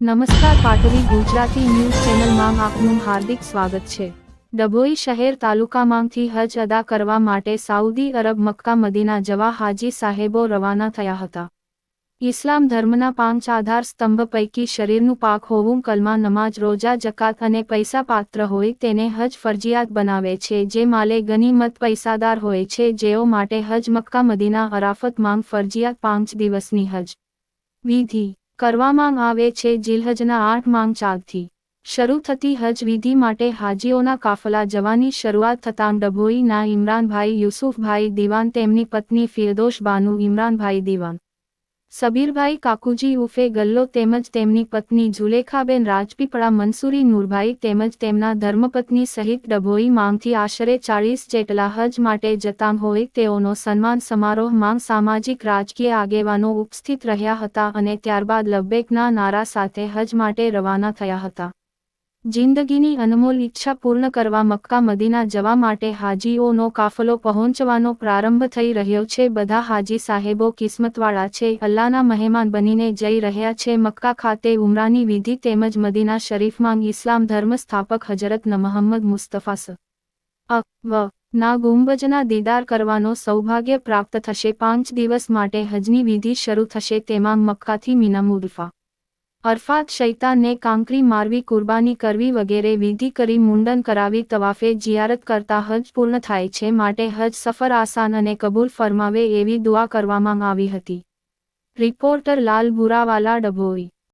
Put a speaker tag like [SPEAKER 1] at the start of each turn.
[SPEAKER 1] નમસ્કાર પાટવી ગુજરાતી ન્યૂઝ ચેનલમાં આપનું હાર્દિક સ્વાગત છે. ડભોઈ શહેર તાલુકામાંથી હજ અદા કરવા માટે સાઉદી અરબ મક્કા મદીના જવા હાજી સાહેબો રવાના થયા હતા. ઇસ્લામ ધર્મના પાંચ આધાર સ્તંભ પૈકી શરીરનું પાક હોવું કલમા નમાજ રોજા, જકાત અને પૈસા પાત્ર હોય તેને હજ ફરજિયાત બનાવે છે. જે માલે ગનીમત પૈસાદાર હોય છે, જેઓ માટે હજ મક્કા મદીના અરાફત માંગ ફરજિયાત પાંચ દિવસની હજ વિધિ કરવામાં આવે છે જીલહજના આઠ માંગ ચાલથી શરૂ થતી હજ વિધિ માટે હાજીઓના કાફલા જવાની શરૂઆત થતાં ડભોઈના ઇમરાનભાઈ યુસુફભાઈ દિવાન તેમની પત્ની ફિરદોશ બાનુ ઇમરાનભાઈ દિવાન સબીરભાઈ કાકુજી ઉફે ગલ્લો તેમજ તેમની પત્ની જુલેખાબેન રાજપીપળા મનસુરી નૂરભાઈ તેમજ તેમના ધર્મપત્ની સહિત ડભોઈ માંગથી આશરે ચાળીસ જેટલા હજ માટે જતાં હોય તેઓનો સન્માન સમારોહ માંગ સામાજિક રાજકીય આગેવાનો ઉપસ્થિત રહ્યા હતા અને ત્યારબાદ લબ્બેકના નારા સાથે હજ માટે રવાના થયા હતા. જિંદગીની અનમોલ ઈચ્છા પૂર્ણ કરવા મક્કા મદીના જવા માટે હાજીઓનો કાફલો પહોંચવાનો પ્રારંભ થઈ રહ્યો છે. બધા હાજી સાહેબો કિસ્મતવાળા છે. અલ્લાહના મહેમાન બનીને જઈ રહ્યા છે. મક્કા ખાતે ઉમરાની વિધિ તેમજ મદીના શરીફમાં ઇસ્લામ ધર્મ સ્થાપક હજરત ન મહમ્મદ મુસ્તફા સ. અ, વ, ના ગુંબજના દીદાર કરવાનો સૌભાગ્ય પ્રાપ્ત થશે. પાંચ દિવસ માટે હજની વિધિ શરૂ થશે. તેમાં મક્કાથી મીનામુરફા અરફાત શૈતાનને કાંકરી મારવી, કુરબાની કરવી વગેરે વિધિ કરી મુંડન કરાવી તવાફે જિયારત કરતા હજ પૂર્ણ થાય છે માટે હજ સફર આસાન અને કબૂલ ફરમાવે એવી દુઆ કરવામાં આવી હતી. રિપોર્ટર લાલ ભૂરાવાલા ડભોઈ.